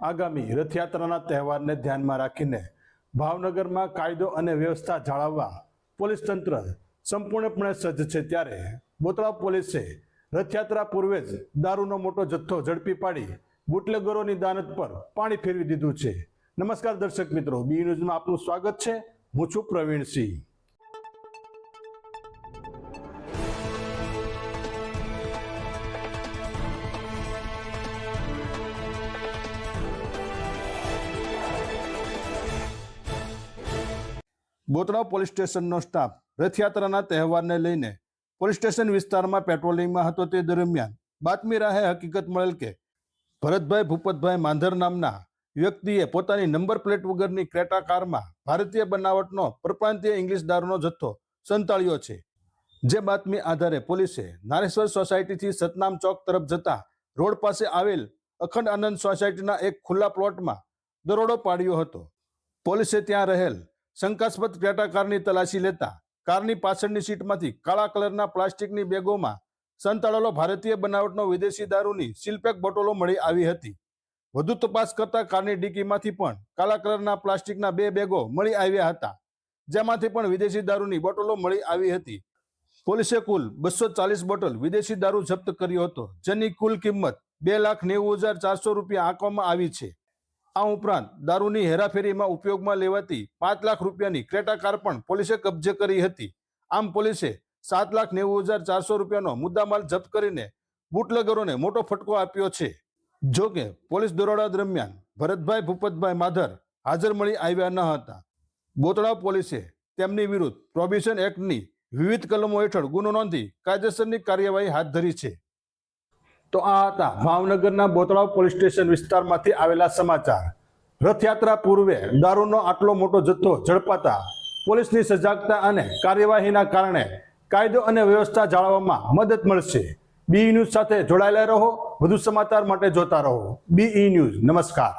આગામી રથયાત્રાના તહેવારને ધ્યાનમાં રાખીને ભાવનગરમાં કાયદો અને વ્યવસ્થા જાળવવા પોલીસ તંત્ર સંપૂર્ણપણે સજ્જ છે ત્યારે બોતળા પોલીસે રથયાત્રા પૂર્વે જ દારૂનો મોટો જથ્થો ઝડપી પાડી બુટલેગરોની દાનત પર પાણી ફેરવી દીધું છે. નમસ્કાર દર્શક મિત્રો, બી ન્યૂઝમાં આપનું સ્વાગત છે. હું છું પ્રવીણસિંહ. બોતળાવ પોલીસ સ્ટેશનનો સ્ટાફ રથયાત્રાના તહેવારને લઈને પોલીસ સ્ટેશન વિસ્તારમાં પેટ્રોલિંગમાં હતો તે દરમિયાન બાતમી રાહે હકીકત મળેલ કે ભરતભાઈ ભૂપતભાઈ માંધર નામના વ્યક્તિએ પોતાની નંબર પ્લેટ વગરની ક્રેટા કારમાં ભારતીય બનાવટનો પરપ્રાંતીય ઇંગ્લિશ દારૂનો જથ્થો સંતાળ્યો છે. જે બાતમી આધારે પોલીસે નારેશ્વર સોસાયટીથી સતનામ ચોક તરફ જતા રોડ પાસે આવેલ અખંડ આનંદ સોસાયટીના એક ખુલ્લા પ્લોટમાં દરોડો પાડ્યો હતો. પોલીસે ત્યાં રહેલ શંકાસ્પદ ક્રેટા કારની તલાશી લેતા કારની પાછળની સીટમાંથી કાળા કલરના પ્લાસ્ટિકની બેગોમાં સંતાડેલો ભારતીય બનાવટનો વિદેશી દારૂની સિલપેક બોટલો મળી આવી હતી. વધુ તપાસ કરતા કારની ડીકીમાંથી પણ કાળા કલરના પ્લાસ્ટિકના બે બેગો મળી આવ્યા હતા. જેમાંથી પણ વિદેશી દારૂની બોટલો મળી આવી હતી. પોલીસે કુલ બસો ચાલીસ બોટલ વિદેશી દારૂ જપ્ત કર્યો હતો, જેની કુલ કિંમત બે લાખ નેવું હજાર ચારસો રૂપિયા આંકવામાં આવી છે. આ ઉપરાંત દારૂની હેરાફેરીમાં ઉપયોગમાં લેવાતી પાંચ લાખ રૂપિયાની ક્રેટા કાર પણ પોલીસે કબજે કરી હતી. આમ પોલીસે સાત લાખ નેવું હજાર ચારસો રૂપિયાનો મુદ્દામાલ જપ્ત કરીને બુટલેગરોને મોટો ફટકો આપ્યો છે. જો કે પોલીસ દરોડા દરમિયાન ભરતભાઈ, ભૂપતભાઈ માધર હાજર મળી આવ્યા ન હતા. બોતળાવ પોલીસે તેમની વિરુદ્ધ પ્રોબિશન એક્ટની વિવિધ કલમો હેઠળ ગુનો નોંધી કાયદેસરની કાર્યવાહી હાથ ધરી છે. તો આ હતા ભાવનગરના બોતળાવ પોલીસ સ્ટેશન વિસ્તારમાંથી આવેલા સમાચાર. રથયાત્રા પૂર્વે દારૂનો આટલો મોટો જથ્થો ઝડપાતા પોલીસની સજાગતા અને કાર્યવાહીના કારણે કાયદો અને વ્યવસ્થા જાળવવામાં મદદ મળશે. બીઈ ન્યૂઝ સાથે જોડાયેલા રહો. વધુ સમાચાર માટે જોતા રહો. BE news. નમસ્કાર.